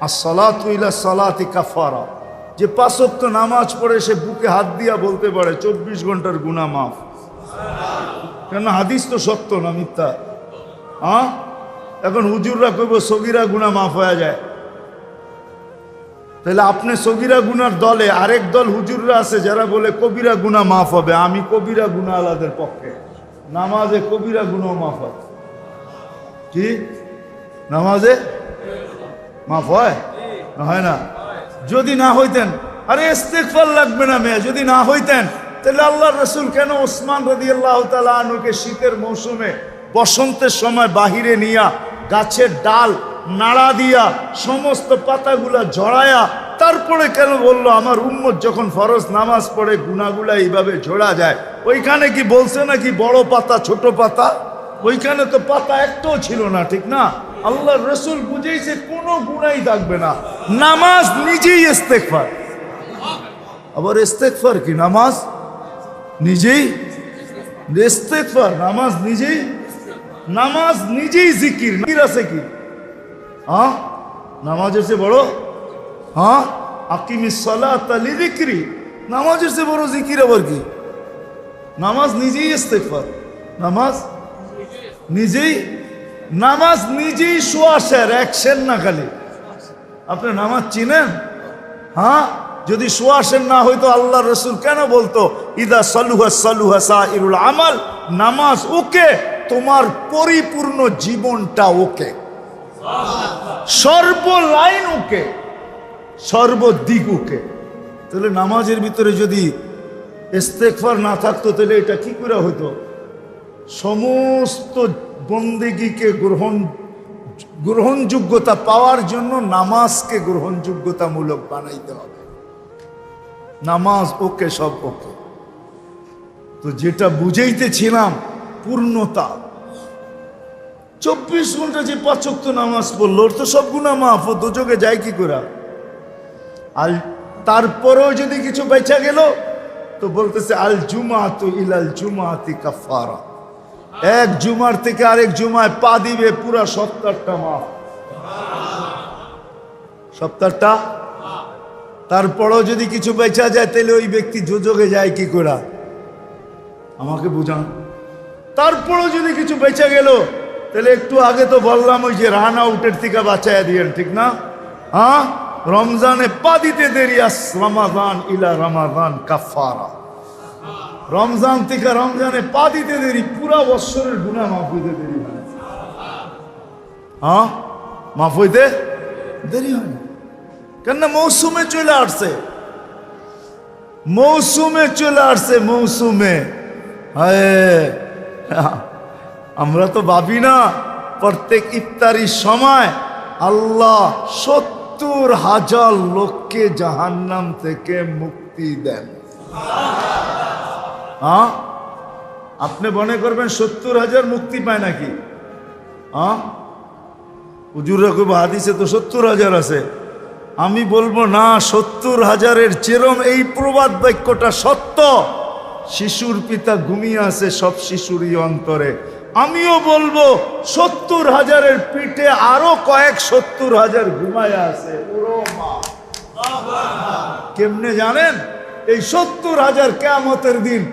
আর সলাত ইলা সলাতি কাফারা যে পাঁচক্ত নামাজ পড়ে সে বুকে হাত দিয়া বলতে পারে, চব্বিশ ঘণ্টার গুণা মাফ। কেন হাদিস তো সত্য না মিথ্যা? হ্যাঁ এখন হুজুররা কইব, সগিরা গুণা মাফ হয়ে যায়। তাহলে আপনি সগিরা গুনার দলে আরেক দল হুজুররা আছে যারা বলে, কবিরা গুণা মাফ হবে। আমি কবিরা গুণা আলাদের পক্ষে। নামাজে কবিরা গুণাও মাফ হয়। কি? নামাজে? মাফ হয়? হয় না? যদি না হইতেন, আরে ইস্তেকফার লাগবে না মেয়ে, যদি না হইতেন, তাহলে আল্লাহ রসুল কেন ওসমান রদি আল্লাহ আনুকে শীতের মৌসুমে বসন্তের সময় বাহিরে নিয়া গাছের ডাল নাড়া দিয়া সমস্ত পাতাগুলা জড়ায়া তারপরে কেন বলল, আমার উম্মত যখন ফরজ নামাজ পড়ে গুনাগুলা এইভাবে ঝোড়া যায়? ওইখানে কি বলছে নাকি বড় পাতা, ছোট পাতা? ওইখানে তো পাতা একটাও ছিল না, ঠিক না? আল্লাহ রসুল বুঝেইছে, কোনো গুণাই থাকবে না। নামাজ নিজেই ইস্তেকফার আবার ইস্তেকফার কি? নামাজ নিজেই? ইস্তেকফার নামাজ নিজেই? নামাজ নিজেই জিকির। জিকির আছে কি? হ্যাঁ নামাজের চেয়ে বড়? হ্যাঁ আকিমি সলাত লিদিক্রি নামাজের চেয়ে বড় জিকির আবার কি? নামাজ নিজেই ইস্তেকফার নামাজ নিজেই নামাজ নিজেই সোয়াশের একশের না খালি। আপনি নামাজ চিনেন? হ্যাঁ? যদি সোয়াশের না হইতো আল্লাহ রসুল কেন বলতো, ইদা সালুহা সালুহা সাইরুল আমাল নামাজ ওকে, তোমার পরিপূর্ণ জীবনটা ওকে। সর্ব লাইন ওকে, সর্বদিক ওকে। তাহলে নামাজের ভিতরে যদি ইস্তেকফার না থাকতো, তাহলে এটা কি করে হইতো? সমস্ত বন্দেগীকে গ্রহণ, গ্রহণযোগ্যতা পাওয়ার জন্য নামাজকে গ্রহণযোগ্যতামূলক বানাইতে হবে। নামাজ ওকে, সব ওকে। তো যেটা বুঝাইতেছিলাম, পূর্ণতা। চব্বিশ ঘণ্টা যে পাচক নামাজ পড়ল, ওর তো সব গুণা মাফ, ও দুযোগে যায় কি করে? আর তারপরেও যদি কিছু বেচা গেল, তো বলতেছে, আল জুমাতু ইলাল জুমাতি কাফারা এক জুমার থেকে আরেক জুমায় পা দিবে পুরা সপ্তাহটা মাফ সপ্তাহটা তারপরেও যদি কিছু বেচা যায়, তাহলে ওই ব্যক্তি যোজকে যায় কি করে? আমাকে বুঝান। তারপরেও যদি কিছু বেচা গেল, তাহলে একটু আগে তো বললাম ওই যে রান আউটের থেকে বাঁচাইয়া দিয়েন, ঠিক না? হ্যাঁ? রমজানে পা দিতে দেরি, আস রমাদান ইলা রমাদান কাফারা। রমজান থেকে রমজানে পা দিতে দেরি, পুরা বৎসরের গুণা মাফ হইতে দেরি হয়। মাফ হইতে দেরি হয় কেন মৌসুমে চলে আসছে। মৌসুমে চলে আসছে, মৌসুমে। আমরা তো ভাবি না, প্রত্যেক ইফতারির সময় আল্লাহ সত্তর হাজার লোককে জাহান্নাম থেকে মুক্তি দেন। হ্যাঁ? আপনি মনে করবেন সত্তর হাজার মুক্তি পায় নাকি? হ্যাঁ? হুজুররা খুব হাদিসে তো সত্তর হাজার আছে। আমি বলব না, সত্তর হাজারের চেরম এই প্রবাদ বাক্যটা সত্য। শিশুর পিতা ঘুমিয়ে আছে সব শিশুরই অন্তরে। আমিও বলব, সত্তর হাজারের পিঠে আরও কয়েক সত্তর হাজার ঘুমায় আছে। কেমনে জানেন? এই সত্তর হাজার কেমতের দিন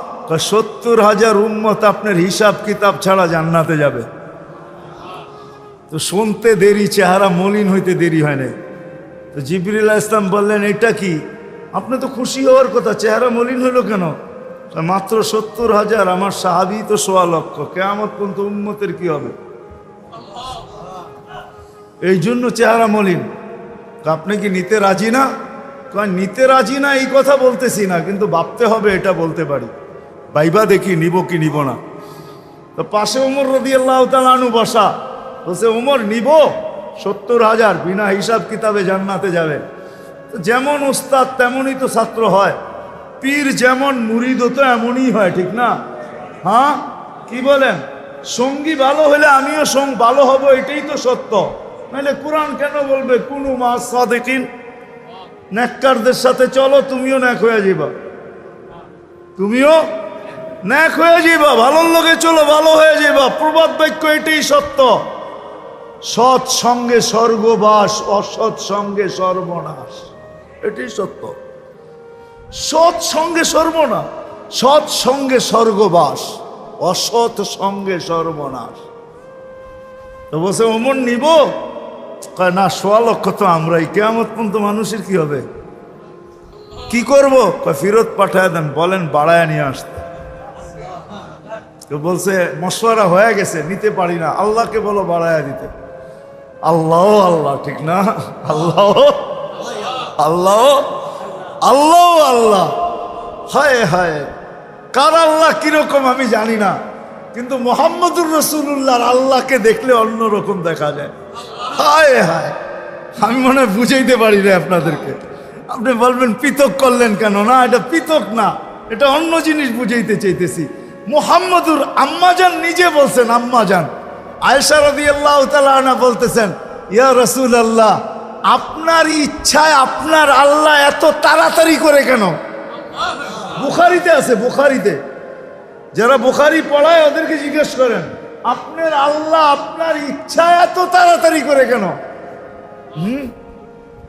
সত্তর হাজার উন্মত আপনার হিসাব কিতাব ছাড়া জান্নাতে যাবে। তো শুনতে দেরি, চেহারা মলিন হইতে দেরি হয় না তো জিবরিল ইসলাম বললেন, এটা কি? আপনি তো খুশি হওয়ার কথা, চেহারা মলিন হলো কেন? মাত্র সত্তর হাজার, আমার সাহাবি তো সোয়া লক্ষ, কেয়ামত পর্যন্ত উন্মতের কি হবে? এই জন্য চেহারা মলিন। আপনি কি নিতে রাজি না? নিতে রাজি না, এই কথা বলতেছি না, কিন্তু ভাবতে হবে, এটা বলতে পারি। বাইবা দেখি, নিব কি নিব না। তো পাশে উমর রদি আল্লাহ তালু বসা। বলছে, উমর, নিব। সত্তর হাজার, বিনা হিসাব কিতাবে জান্নাতে যাবে। যেমন উস্তাদ তেমনই তো ছাত্র হয়। পীর যেমন মুরিদ তো এমনই হয়, ঠিক না? হ্যাঁ? কি বলেন? সঙ্গী ভালো হলে আমিও সঙ্গ ভালো হব, এটাই তো সত্য। নাহলে কোরআন কেন বলবে? কোনো মা সাদেকিন। নেককারদের সাথে চলো, তুমিও ন্যাক হয়ে যাবা তুমিও ন্যাক হয়ে যাবা ভালোর লোকে চলো, ভালো হয়ে যাবা প্রবাদ বাক্য এটাই সত্য। সৎ সঙ্গে স্বর্গবাস, অসৎ সঙ্গে সর্বনাশ। এটাই সত্য। সৎ সঙ্গে সর্বনাশ, সৎ সঙ্গে স্বর্গবাস, অসৎ সঙ্গে সর্বনাশ। তো বসে অমন নিব? কয়, না, সোয়া লক্ষ তো আমরাই। কেমন পর্যন্ত মানুষের কি হবে? কি করব? কয়, ফেরত পাঠায় দেন, বলেন, বাড়ায় নিয়ে আসতে। তো বলছে মশওয়ারা হয়ে গেছে, নিতে পারি না। আল্লাহকে বলো বাড়ায় দিতে। আল্লাহ আল্লাহ, ঠিক না? আল্লাহ আল্লাহ আল্লাহ আল্লাহ। হায় হায়। কার আল্লাহ কীরকম আমি জানি না। কিন্তু মোহাম্মদুর রসুল্লাহর আল্লাহকে দেখলে অন্যরকম দেখা যায়। হায় হায়। আমি মনে হয় বুঝাইতে পারি না আপনাদেরকে। আপনি বলবেন, পৃথক করলেন কেন? না, এটা পৃথক না। এটা অন্য জিনিস বুঝাইতে চাইতেছি। মোহাম্মদুর আম্মাজান নিজে বলছেন আম্মাজান আয়সা রদি আল্লাহ তালা বলতেছেন, ইয়া রসুল আল্লাহ আপনার ইচ্ছায় আপনার আল্লাহ এত তাড়াতাড়ি করে কেন? বুখারিতে আছে, বুখারিতে। যারা বুখারি পড়ায় ওদেরকে জিজ্ঞেস করেন, আপনার আল্লাহ আপনার ইচ্ছা এত তাড়াতাড়ি করে কেন? হুম?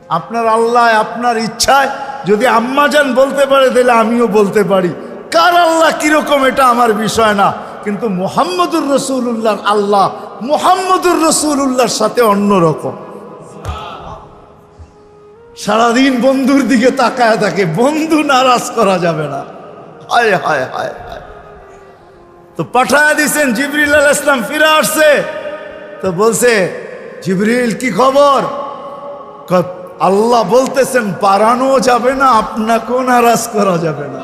আপনার আল্লাহ আপনার ইচ্ছায় যদি আম্মাজান বলতে পারে, তাহলে আমিও বলতে পারি। কার আল্লাহ, কীরকম এটা আমার বিষয় না। কিন্তু মোহাম্মদুর রসুল্লাহর আল্লাহ, মোহাম্মদুর রসুল্লাহর সাথে অন্যরকম। সারাদিন বন্ধুর দিকে তাকায় থাকে, বন্ধু নারাজ করা যাবে না। হায় হায় হায় তো পাঠায় দিছেন, জিবরিল আল ইসলাম ফিরে আসছে। তো বলছে, জিবরিল, কি খবর? আল্লাহ বলতেছেন, বাড়ানো যাবে না, আপনাকেও নারাজ করা যাবে না।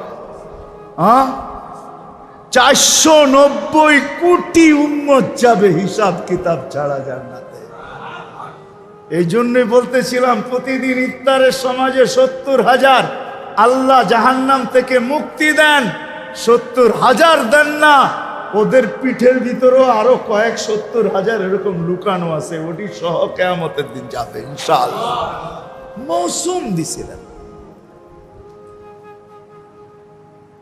হ্যাঁ? চারশো নব্বই কোটি উম্মত যাবে হিসাব কিতাব ছাড়া জান্নাতে। এই জন্যই বলতেছিলাম, প্রতিদিন ইফতারের সমাজে সত্তর হাজার। আল্লাহ জাহান্নাম থেকে মুক্তি দেন, সত্তর হাজার দেন না। ওদের পিঠের ভিতরেও আরও কয়েক সত্তর হাজার এরকম লুকানো আছে, ওটি সহ কেয়ামতের দিন যাবে, ইনশাআল্লাহ। মৌসুম দিছিলেন।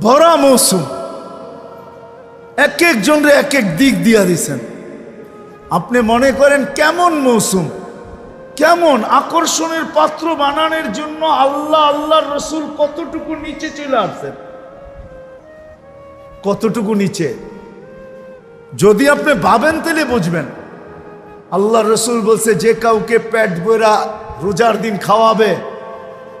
ভরা মৌসুম। এক একজনরে এক এক দিক দিয়া দিছেন। আপনি মনে করেন কেমন মৌসুম? কেমন আকর্ষণের পাত্র বানানোর জন্য আল্লাহ, আল্লাহর রসুল কতটুকু নিচে চলে আসছেন? কতটুকু নিচে? যদি আপনি ভাবেন তাহলে বুঝবেন। আল্লাহ রসুল বলছে, যে কাউকে পেট বইরা রোজার দিন খাওয়াবে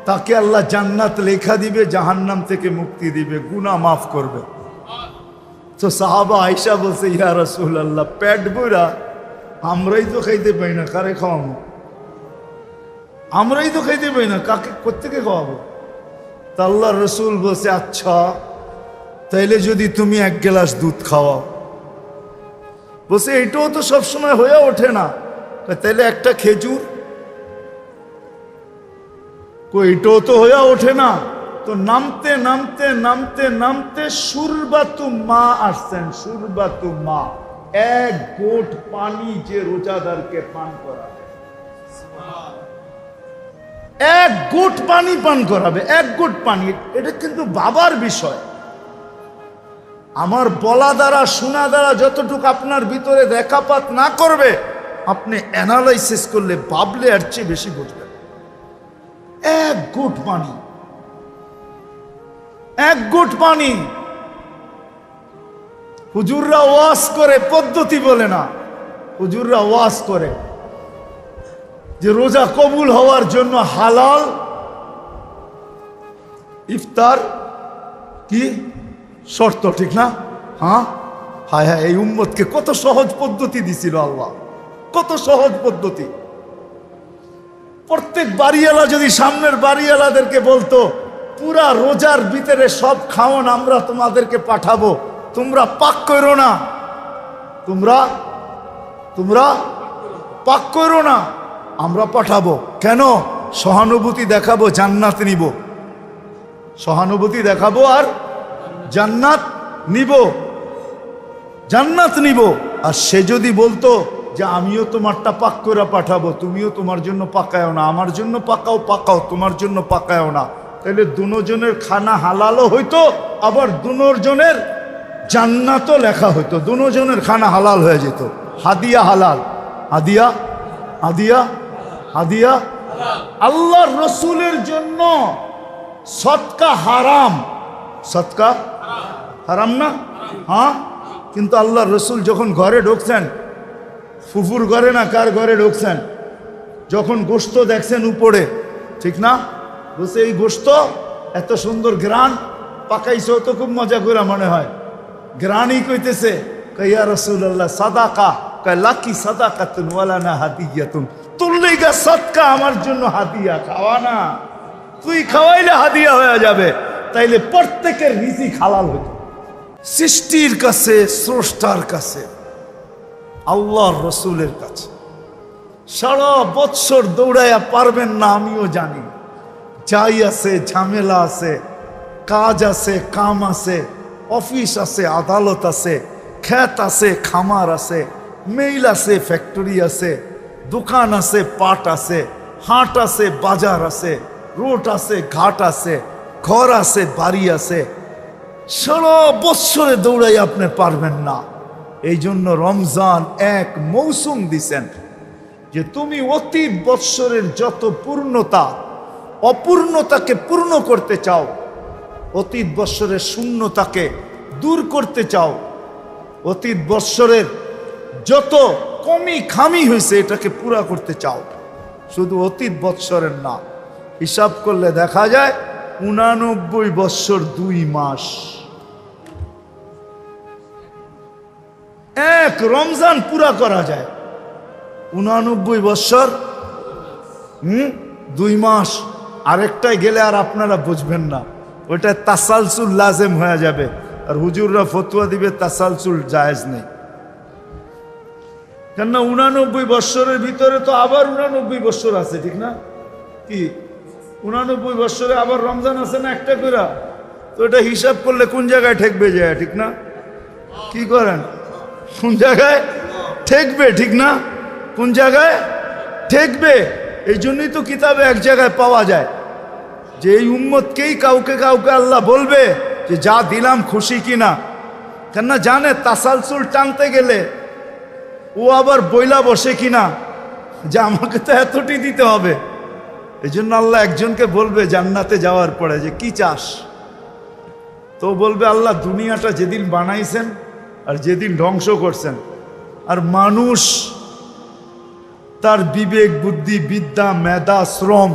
তাকে আল্লাহ জান্নাত লেখা দিবে, জাহান্নাম থেকে মুক্তি দিবে, গুনাহ মাফ করবে। তো সাহাবা আইসা বলছে, ইয়া রসুল আল্লাহ প্যাট বইরা আমরাই তো খাইতে পাই না, কারে খাওয়াবো? আমরাই তো খাইতে পাই না, কাকে কোথেকে খাওয়াবো? তা আল্লাহ রসুল বলছে আচ্ছা তাইলে যদি তুমি এক গ্লাস দুধ খাওয়াও। বলছে, এটাও তো সবসময় হয়ে ওঠে না। তাইলে একটা খেজুর এটাও তো হয়ে ওঠে না। তো নামতে নামতে নামতে নামতে সুরবাতু মা আসছেন, সুরবাতু মা। এক গোট পানি যে রোজাদারকে পান করা এক গোট পানি পান করাবে, এক গোট পানি, এটা কিন্তু বাবার বিষয়। আমার বলা দ্বারা, শোনা দ্বারা যতটুকু আপনার ভিতরে দেখাপাত না করবে, আপনি অ্যানালাইসিস করলে ভাবলে আর চেয়ে বেশি বুঝবেন এক গুট পানি। এক গুট পানি। হুজুররা ওয়াজ করে, পদ্ধতি বলে না। হুজুররা ওয়াজ করে যে রোজা কবুল হওয়ার জন্য হালাল, ইফতার কি? শর্ত ঠিক না? হ্যাঁ? হায় হায়, এই উম্মতকে কত সহজ পদ্ধতি দিছিল আল্লাহ। কত সহজ পদ্ধতি। প্রত্যেক বাড়িওয়ালা যদি সামনের বাড়িওয়ালাদেরকে বলতো, পুরা রোজার ভিতরে সব খাওয়ান আমরা তোমাদেরকে পাঠাবো। তোমরা পাক করো না। তোমরা তোমরা পাক করো না, আমরা পাঠাবো। কেন? সহানুভূতি দেখাবো, জান্নাত নিব। সহানুভূতি দেখাবো আর জান্নাত নিব। জান্নাত নিব। আর সে যদি বলতো যে আমিও তোমারটা পাক করে পাঠাবো, তুমিও তোমার জন্য পাকায়ও না। আমার জন্য পাকাও পাকাও, তোমার জন্য পাকায়ও না। তাহলে দুজনের খানা হালালও হইতো, আবার দুজনের জান্নাতও লেখা হইতো। দুজনের খানা হালাল হয়ে যেত। হাদিয়া হালাল। হাদিয়া? হাদিয়া? হাদিয়া? আল্লাহর রসুলের জন্য সৎকা হারাম। সৎকা? হারাম না? হ্যাঁ? কিন্তু আল্লাহ রসুল যখন ঘরে ঢুকছেন ফুফুর ঘরে না কার ঘরে ঢুকছেন? যখন গোস্ত দেখছেন উপরে, ঠিক না? বলছে, এই গোস্ত এত সুন্দর গ্রান পাকাইছেও তো খুব মজা করে মনে হয়। গ্রানই কইতেছে কইয়া রসুল আল্লাহ সাদাকা। কয়, লাকি সাদাকা তুন ওয়ালা না হাতিয়া তুন তুললেই গা সৎকা আমার জন্য হাতিয়া খাওয়া না। তুই খাওয়াইলে হাদিয়া হয়ে যাবে, তাইলে প্রত্যেকের রিজিক হালাল হইত। সৃষ্টির কাছে, স্রষ্টার কাছে আল্লাহর রসুলের কাছে। সারা বৎসর দৌড়াইয়া পারবেন না, আমিও জানি। যাই আছে, ঝামেলা আছে, কাজ আছে, কাম আছে, অফিস আছে, আদালত আছে খ্যাত আছে, খামার আছে, মেইল আছে, ফ্যাক্টরি আছে, দোকান আছে, পাট আছে, হাট আছে, বাজার আছে, রোড আছে, ঘাট আছে, ঘর আছে, বাড়ি আছে। সারা বৎসরে দৌড়াই আপনি পারবেন না। এই জন্য রমজান এক মৌসুম দিছেন যে তুমি অতীত বৎসরের যত পূর্ণতা, অপূর্ণতাকে পূর্ণ করতে চাও, অতীত বৎসরের শূন্যতাকে দূর করতে চাও, অতীত বৎসরের যত কমি খামি হয়েছে এটাকে পুরা করতে চাও। শুধু অতীত বৎসরের না, হিসাব করলে দেখা যায় উনানব্বই বৎসর দুই মাস। এক রমজান পুরা করা যায়। উনানব্বই বৎসর, হুম? দুই মাস, আরেকটায় গেলে আর আপনারা বুঝবেন না। ওইটা তাসালসুল লাজেম হয়ে যাবে। আর হুজুররা ফতুয়া দিবে, তাসালসুল জায়েজ নেই। কেননা উনানব্বই বৎসরের ভিতরে তো আবার উনানব্বই বৎসর আছে, ঠিক না? কি? উনানব্বই বৎসরে আবার রমজান আছে না একটা করে তো এটা হিসাব করলে কোন জায়গায় ঠেকবে যায়, ঠিক না? কি করেন? কোন জায়গায়? ঠেকবে, ঠিক না? কোন জায়গায়? ঠেকবে। এই জন্যই তো কিতাবে এক জায়গায় পাওয়া যায়। যে এই উম্মতকেই কাউকে কাউকে আল্লাহ বলবে যে, যা দিলাম খুশি কিনা কেননা জানে তাসালসুল টানতে গেলে ও আবার বইলা বসে কিনা যে আমাকে তো এতটি দিতে হবে। এই জন্য আল্লাহ একজনকে বলবে জান্নাতে যাওয়ার পরে যে, কি চাস? তো বলবে, আল্লাহ দুনিয়াটা যেদিন বানাইছেন আর যেদিন ধ্বংস করছেন, আর মানুষ তার বিবেক, বুদ্ধি, বিদ্যা, মেধা, শ্রম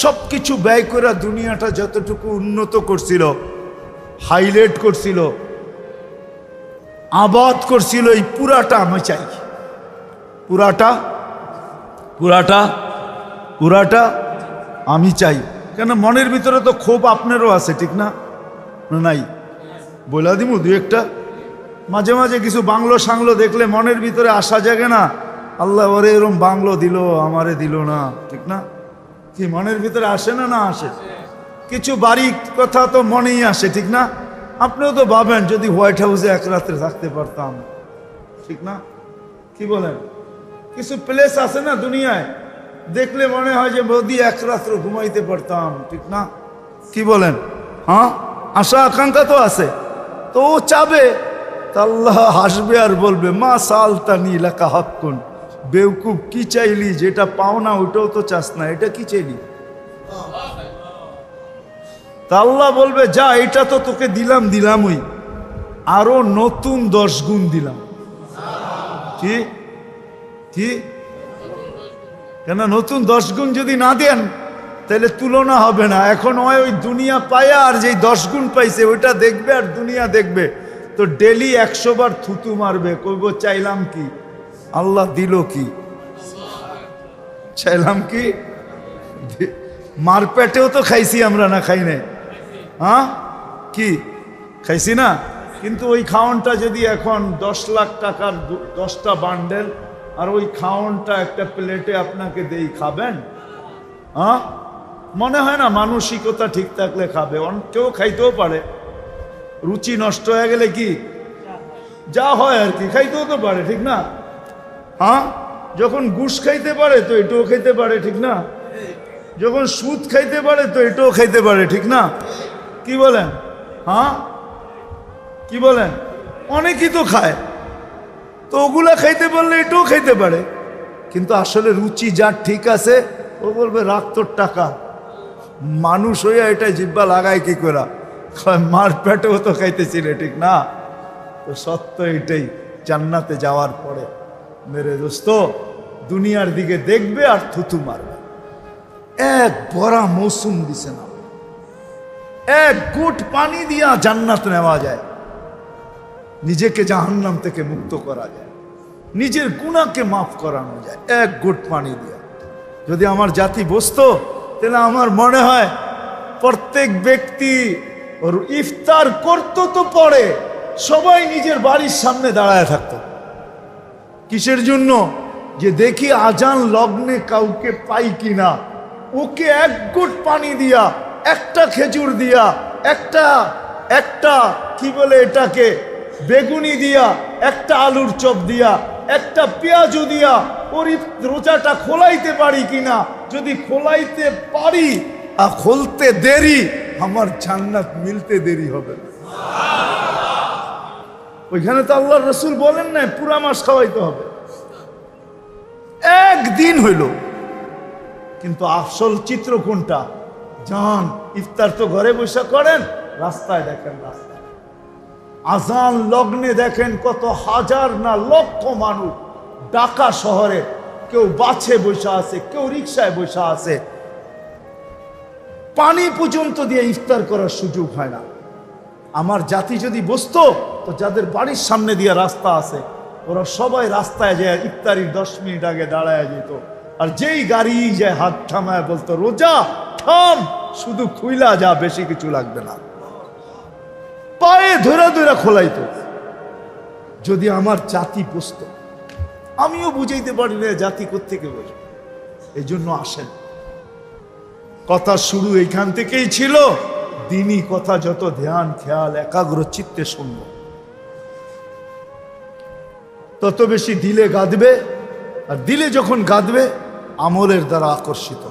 সব কিছু ব্যয় করে দুনিয়াটা যতটুকু উন্নত করছিল, হাইলাইট করছিল, আবাদ করছিল, এই পুরাটা আমি চাই। পুরাটা পুরাটা পুরাটা আমি চাই। কেন মনের ভিতরে তো ক্ষোভ আপনারও আছে, ঠিক না? নাই? বলা দিমু দু একটা? মাঝে মাঝে কিছু বাংলো সাংলো দেখলে মনের ভিতরে আসা জাগে না। আল্লাহ ওরে এরম বাংলো দিল, আমারে দিল না। ঠিক না? কি, মনের ভিতরে আসে না না আসে? কিছু বাড়ি কথা তো মনেই আসে, ঠিক না? আপনিও তো ভাবেন, যদি হোয়াইট হাউসে এক রাত্রে থাকতে পারতাম। ঠিক না? কি বলেন? কিছু প্লেস আছে না দুনিয়ায়? দেখলে মনে হয় যে মোদি এক রাত্র ঘুমাইতে পারতাম, ঠিক না? কি বলেন? হ্যাঁ? আশা, আকাঙ্ক্ষা তো আছে। তো ও চাবে আল্লাহ হাসবে আর বলবে, মা সালতানি লেখা হকুন বেউকুব, কি চাইলি? যেটা পাও না, ওটাও তো চাস না, এটা কি চাইলি? তা আল্লাহ বলবে, যা, এটা তো তোকে দিলাম, দিলামই। আরও নতুন দশ গুণ দিলাম। কি? কি? কেন, নতুন দশ গুণ যদি না দেন, তাহলে তুলনা হবে না। এখন ওই দুনিয়া পায়া আর যেই দশ গুণ পাইছে, ওইটা দেখবে আর দুনিয়া দেখবে। তো ডেলি একশো বার থুতু মারবে, কইব, চাইলাম কি? আল্লাহ দিল কি? চাইলাম কি? মারপেটেও তো খাইছি আমরা না, খাই নাই। হ্যাঁ? কি? খাইছি না? কিন্তু ওই খাওয়ানটা যদি এখন দশ লাখ টাকার দশটা বান্ডেল, আর ওই খাওয়ানটা একটা প্লেটে আপনাকে দেই, খাবেন? হ্যাঁ? মনে হয় না মানসিকতা ঠিক থাকলে খাবে। কেউ খাইতেও পারে। রুচি নষ্ট হয়ে গেলে কি? যা হয় আর কি, খাইতেও তো পারে, ঠিক না? হ্যাঁ? যখন গুস খাইতে পারে তো এটাও খাইতে পারে, ঠিক না? যখন সুদ খাইতে পারে তো এটাও খাইতে পারে, ঠিক না? কি বলেন? হ্যাঁ? কি বলেন? অনেকেই তো খায়। তো ওগুলা খাইতে পারলে এটাও খাইতে পারে। কিন্তু আসলে রুচি যার ঠিক আছে, ও বলবে, রাখ তোর টাকা। মানুষ হইয়া এটা জিব্বা লাগায় কি করে মার পেটেও তো খাইতেছিলে, ঠিক না? তো সত্য এটাই, জান্নাতে যাওয়ার পরে। মেরে দোস্ত, দুনিয়ার দিকে দেখবে আর থুতু মারবে। এক বড়া মৌসুম দিছে না। এক গুট পানি দিয়া জান্নাত নেওয়া যায়। নিজেকে জাহান্নাম থেকে মুক্ত করা যায়। নিজের গুণাকে মাফ করানো যায়, এক গুট পানি দিয়া। যদি আমার জাতি বসতো, তাহলে আমার মনে হয় প্রত্যেক ব্যক্তি ইফতার করতো তো পরে, সবাই নিজের বাড়ির সামনে দাঁড়ায় থাকতো। কিসের জন্য? যে দেখি আজান লগ্নে কাউকে পাই কিনা। ওকে এক গুট পানি দিয়া, একটা খেজুর দিয়া, একটা একটা, কি বলে এটাকে, বেগুনি দিয়া, একটা আলুর চপ দিয়া, একটা পেঁয়াজও দিয়া, ওর রোজাটা খোলাইতে পারি কিনা? যদি খোলাইতে পারি, আর খুলতে দেরি আমার জান্নাত মিলতে দেরি হবে। ওইখানে তো আল্লাহ রসুল বলেন না পুরা মাস খাওয়াইতে হবে। একদিন হইল। কিন্তু আসল চিত্র কোনটা? যান ইফতার তো ঘরে বসে করেন, রাস্তায় দেখেন রাস্তায় আজান লগ্নে দেখেন কত হাজার না লক্ষ মানুষ। ঢাকা শহরে কেউ বাছে বসে আছে, কেউ রিক্সায় বসে আছে। পানি পর্যন্ত দিয়ে ইফতার করার সুযোগ হয় না। আমার জাতি যদি বসতো তো যাদের বাড়ির সামনে দিয়ে রাস্তা আছে, ওরা সবাই রাস্তায় যায় ইফতারির দশ মিনিট আগে দাঁড়ায় যেত। আর যেই গাড়ি যায় হাত থামায় বলতো, রোজা, থাম, শুধু খুইলা যা, বেশি কিছু লাগবে না। পায়ে ধরে ধরে খোলাইতো। যদি আমার জাতি বসতো আমিও বুঝাইতে পারি না জাতি কোথেকে বোঝে এই জন্য আসেন। কথা শুরু এইখান থেকেই ছিল দিনই কথা যত ধ্যান, খেয়াল, একাগ্র চিত্তে শুনব তত বেশি দিলে গাঁদবে, আর দিলে যখন গাঁদবে, আমলের দ্বারা আকর্ষিত।